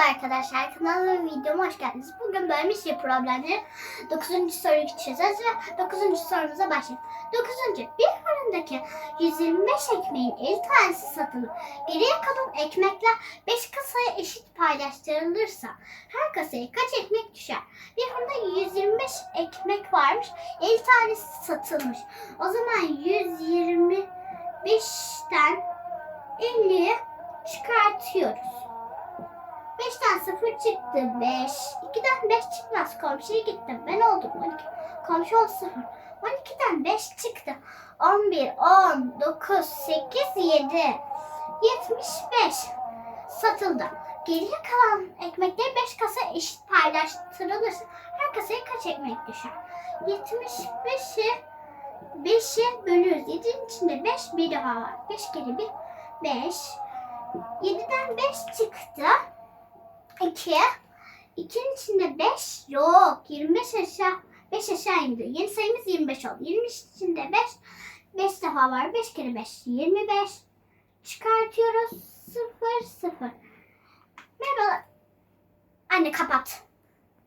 arkadaşlar kanalıma videoma hoş geldiniz. Bugün bölmüş ya problemleri 9. soruyu çözeceğiz ve 9. sorumuza başlayalım. 9. Bir fırındaki 125 ekmeğin 50 tanesi satılıp geriye kalan ekmekler 5 kasaya eşit paylaştırılırsa her kasaya kaç ekmek düşer? Bir fırında 125 ekmek varmış 50 tanesi satılmış. O zaman 125'ten 50'ye çıkartıyoruz. 5'ten 0 çıktı 5. 2'den 5 çıkmaz. Komşuya gittim. Ben oldum 12. Komşu oldu 0. 12'den 5 çıktı. 11, 10, 9, 8, 7. 75 satıldı. Geriye kalan ekmekleri 5 kasa eşit paylaştırılırsa her kasaya kaç ekmek düşer? 75'i 5'e bölüyoruz. 7'nin içinde 5 bir daha var. 5 kere 1 5. 7'den 5 çıktı. 2. 2'nin içinde 5 yok. 25 aşağı 5 aşağı indi. Yeni sayımız 25 oldu. 25 içinde 5 5 defa var. 5 kere 5 25. Çıkartıyoruz. 0 0. Merhaba. Anne kapat.